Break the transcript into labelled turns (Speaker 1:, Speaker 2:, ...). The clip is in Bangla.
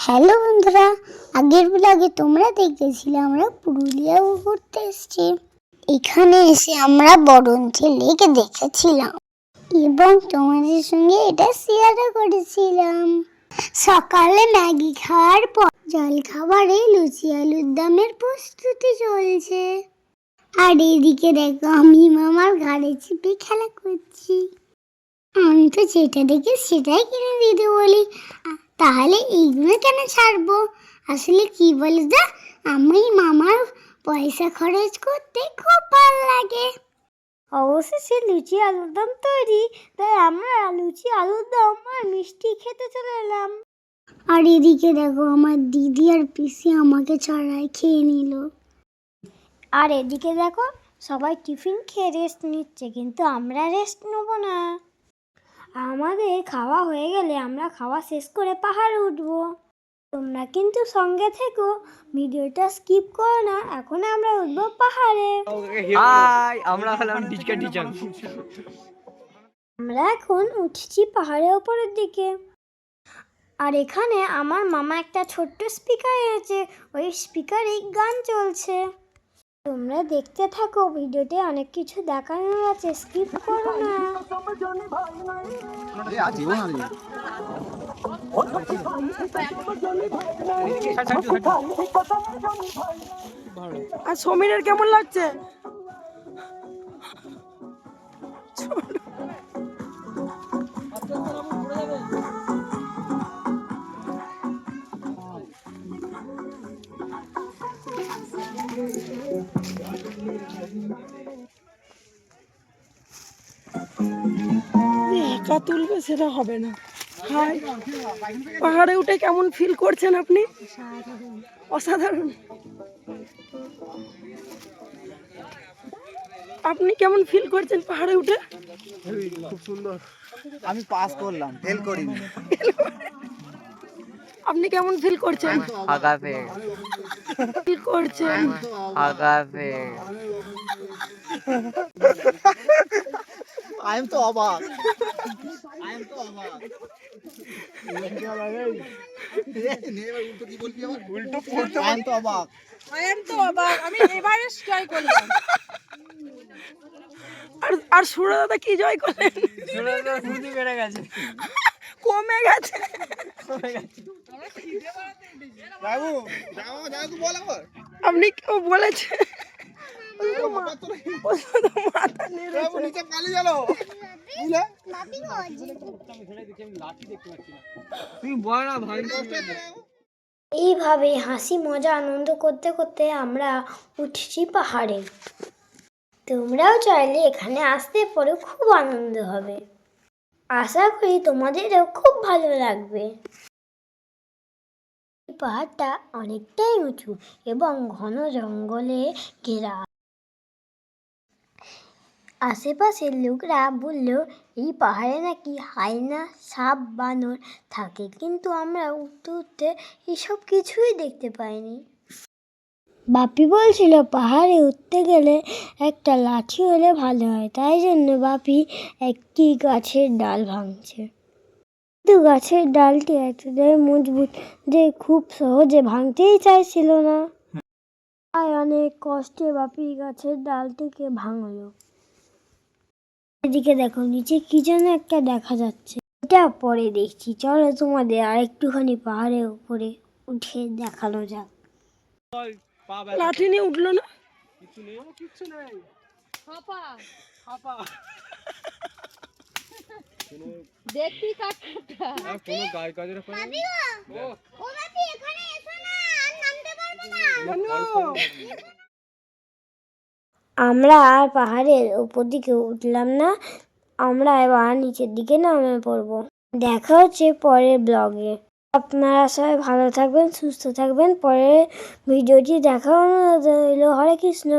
Speaker 1: হ্যালো বন্ধুরা, আগের ব্লগে তোমরা দেখেছিলে আমরা পুরুলিয়া ঘুরতে এসেছি। এখানে এসে আমরা বরঞ্চে লেক দেখেছিলাম এবং তোমাদের সঙ্গে এটা শেয়ারও করেছিলাম। সকালে ম্যাগি খাওয়ার পর জল খাবারে লুচি আলুর দামের প্রস্তুতি চলছে। আর এদিকে দেখো, আমি মামার ঘাড়ে চিপে খেলা করছি। আমি তো যেটা দেখি সেটাই কিনে দিতে বলি। তাহলে এইগুলো কেন ছাড়বো? আসলে কি বলিস দা আমি মামার পয়সা খরচ করতে খুব ভালো লাগে।
Speaker 2: অবশেষে লুচি আলুর দম তৈরি তাই আমরা লুচি আলুর দম আর মিষ্টি খেতে চলে এলাম।
Speaker 1: আর এদিকে দেখো আমার দিদি আর পিসি আমাকে ছাড়াই খেয়ে নিল।
Speaker 2: আর এদিকে দেখো সবাই টিফিন খেয়ে রেস্ট নিচ্ছে কিন্তু আমরা রেস্ট নেব না। আমাদের খাওয়া হয়ে গেলে আমরা খাওয়া শেষ করে পাহাড়ে উঠবো। তোমরা কিন্তু সঙ্গে থেকো ভিডিওটা স্কিপ করো না এখন আমরা উঠবো পাহাড়ে।
Speaker 3: হাই আমরা হলাম ডিজকা টিচার
Speaker 2: আমরা এখন উঠছি পাহাড়ের ওপরের দিকে। আর এখানে আমার মামা একটা ছোট্ট স্পিকার এনেছে ওই স্পিকারে গান চলছে। তোমরা দেখতে থাকো ভিডিওতে অনেক কিছু দেখানো আছে স্কিপ করো না।
Speaker 4: আর সমীরের কেমন লাগছে? একা তুলবে সেটা হবে না। হাই পাহাড়ে উঠে কেমন ফিল করছেন আপনি? অসাধারণ। আপনি কেমন ফিল করছেন পাহাড়ে উঠে? খুব সুন্দর।
Speaker 3: আমি পাস করলাম ফেল করিনি।
Speaker 4: আপনি কেমন ফিল করছেন?
Speaker 3: আগা পেয়ে
Speaker 4: ফিল করছেন।
Speaker 3: আগা পেয়ে আই এম তো অবাক আই এম তো অবাক উল্টো পড়তে আই এম তো অবাক
Speaker 4: আর আর সুরা দাদা কি জয় করলেন?
Speaker 3: বুদ্ধি বেড়ে গেছে।
Speaker 4: কমে গেছে।
Speaker 3: বাবু যাও যাও তুই বল
Speaker 4: আপনি কেউ বলেছে
Speaker 2: এইভাবে হাসি মজা আনন্দ করতে করতে আমরা উঠছি পাহাড়ে। তোমরাও চাইলে এখানে আসতে পরে খুব আনন্দ হবে। আশা করি তোমাদেরও খুব ভালো লাগবে। এই পাহাড়টা অনেকটাই উঁচু এবং ঘন জঙ্গলে ঘেরা। আশেপাশের লোকরা বলল এই পাহাড়ে নাকি হায়না সাপ বানর থাকে কিন্তু আমরা উঠতে উঠতে এসব কিছুই দেখতে পাইনি। বাপি বলছিল পাহাড়ে উঠতে গেলে একটা লাঠি হলে ভালো হয় তাই জন্য বাপি একটি গাছের ডাল ভাঙছে। কিন্তু গাছের ডালটি এতটাই মজবুত যে খুব সহজে ভাঙতেই চাইছিল না। তাই অনেক কষ্টে বাপি গাছের ডালটিকে ভাঙলো। এদিকে দেখো নিচে কি যেন একটা দেখা যাচ্ছে। এটা পরে দেখছি। চলো তোমাদের আর একটুখানি পাহাড়ের উপরে উঠে দেখানো যাক।
Speaker 4: লাঠি নিয়ে উঠল না?
Speaker 3: কোনো গায়ে কাজের
Speaker 2: আমরা আর পাহাড়ের উপর দিকে উঠলাম না। আমরা এবার নিচের দিকে নামে পড়ব। দেখা হচ্ছে পরের ব্লগে। আপনারা সবাই ভালো থাকবেন, সুস্থ থাকবেন। পরের ভিডিওটি দেখা হলো হরে কৃষ্ণ।